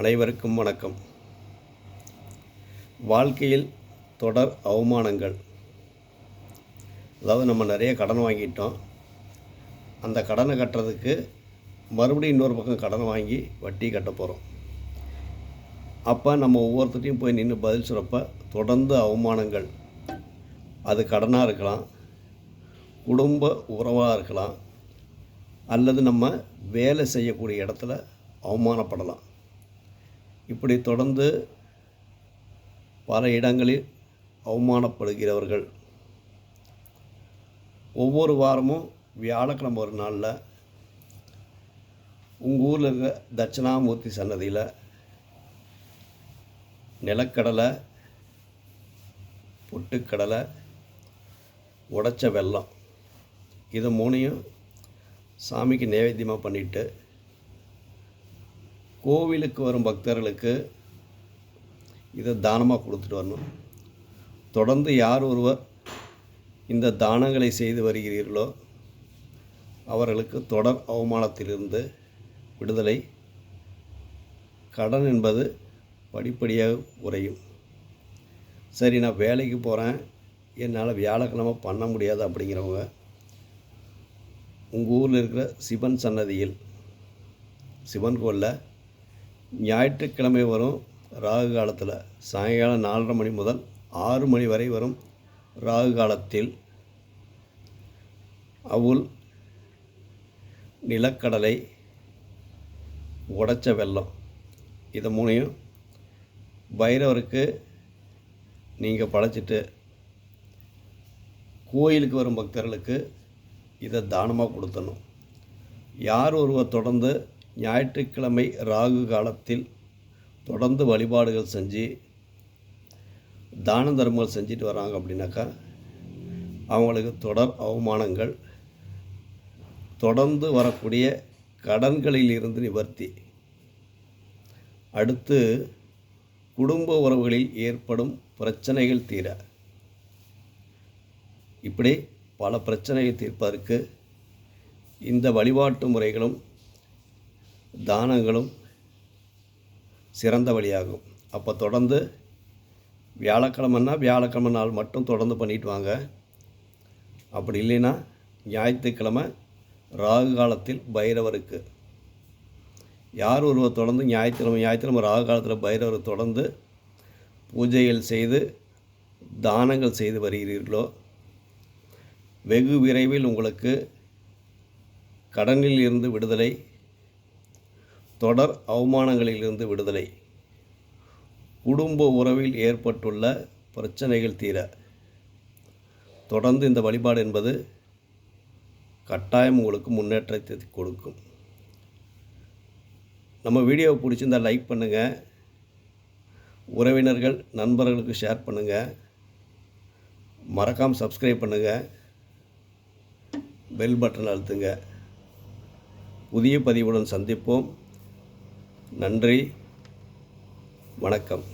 அனைவருக்கும் வணக்கம். வாழ்க்கையில் தொடர் அவமானங்கள். அதாவது நம்ம நிறைய கடன் வாங்கிட்டோம். அந்த கடனை கட்டுறதுக்கு மறுபடியும் இன்னொரு பக்கம் கடன் வாங்கி வட்டி கட்ட போகிறோம் அப்போ நம்ம ஒவ்வொருத்தரையும் போய் நின்று பதில் சொல்கிறப்ப தொடர்ந்து அவமானங்கள். அது கடனாக இருக்கலாம் குடும்ப உறவாக இருக்கலாம் அல்லது நம்ம வேலை செய்யக்கூடிய இடத்துல அவமானப்படலாம். இப்படி தொடர்ந்து பல இடங்களில் அவமானப்படுகிறவர்கள். ஒவ்வொரு வாரமும் வியாழக்கிழமை ஒரு நாளில் உங்கள் ஊரில் இருக்கிற தட்சிணாமூர்த்தி சன்னதியில் நிலக்கடலை பொட்டுக்கடலை உடைச்ச வெல்லம் இது மூணையும் சாமிக்கு நைவேத்தியமாக பண்ணிவிட்டு கோவிலுக்கு வரும் பக்தர்களுக்கு இதை தானமாக கொடுத்துட்டு வரணும். தொடர்ந்து யார் ஒருவர் இந்த தானங்களை செய்து வருகிறீர்களோ அவர்களுக்கு தொடர் அவமானத்திலிருந்து விடுதலை. கடன் என்பது படிப்படியாக குறையும். சரி நான் வேலைக்கு போகிறேன் என்னால் வியாழக்கிழமை பண்ண முடியாது அப்படிங்கிறவங்க உங்கள் ஊரில் இருக்கிற சிவன் சன்னதியில் சிவன் கோவிலில் ஞாயிற்றுக்கிழமை வரும் ராகு காலத்தில் சாயங்காலம் நாலரை மணி முதல் ஆறு மணி வரை வரும் ராகு காலத்தில் அவுல் நிலக்கடலை உடைச்ச வெள்ளம் இதை மூணையும் பைரவருக்கு நீங்கள் படைச்சிட்டு கோயிலுக்கு வரும் பக்தர்களுக்கு இதை தானமாக கொடுத்தணும். யார் ஒருவர் தொடர்ந்து ஞாயிற்றுக்கிழமை ராகு காலத்தில் தொடர்ந்து வழிபாடுகள் செஞ்சு தான தர்மங்கள் செஞ்சுட்டு வராங்க அப்படின்னாக்கா அவங்களுக்கு தொடர் அவமானங்கள் தொடர்ந்து வரக்கூடிய கடன்களில் இருந்து நிவர்த்தி. அடுத்து குடும்ப உறவுகளில் ஏற்படும் பிரச்சனைகள் தீர. இப்படி பல பிரச்சனைகள் தீர்ப்பதற்கு இந்த வழிபாட்டு முறைகளும் தானங்களும் சிறந்த வழியாகும். அப்போ தொடர்ந்து வியாழக்கிழமைன்னா வியாழக்கிழமை நாள் மட்டும் தொடர்ந்து பண்ணிட்டு வாங்க. அப்படி இல்லைன்னா ஞாயிற்றுக்கிழமை ராகு காலத்தில் பைரவருக்கு. யார் ஒருவர் தொடர்ந்து ஞாயிற்றுக்கிழமை ஞாயிற்றுக்கிழமை ராகு காலத்தில் பைரவர் தொடர்ந்து பூஜைகள் செய்து தானங்கள் செய்து வருகிறீர்களோ வெகு விரைவில் உங்களுக்கு கடனில் இருந்து விடுதலை தொடர் அவமானங்களிலிருந்து விடுதலை. குடும்ப உறவில் ஏற்பட்டுள்ள பிரச்சனைகள் தீர. தொடர்ந்து இந்த வழிபாடு என்பது கட்டாயம் உங்களுக்கு முன்னேற்றத்தை கொடுக்கும். நம்ம வீடியோவை பிடிச்சிருந்தால் லைக் பண்ணுங்கள் உறவினர்கள் நண்பர்களுக்கு ஷேர் பண்ணுங்கள் மறக்காமல் சப்ஸ்கிரைப் பண்ணுங்கள் பெல் பட்டன் அழுத்துங்க. புதிய பதிவுடன் சந்திப்போம். நன்றி. வணக்கம்.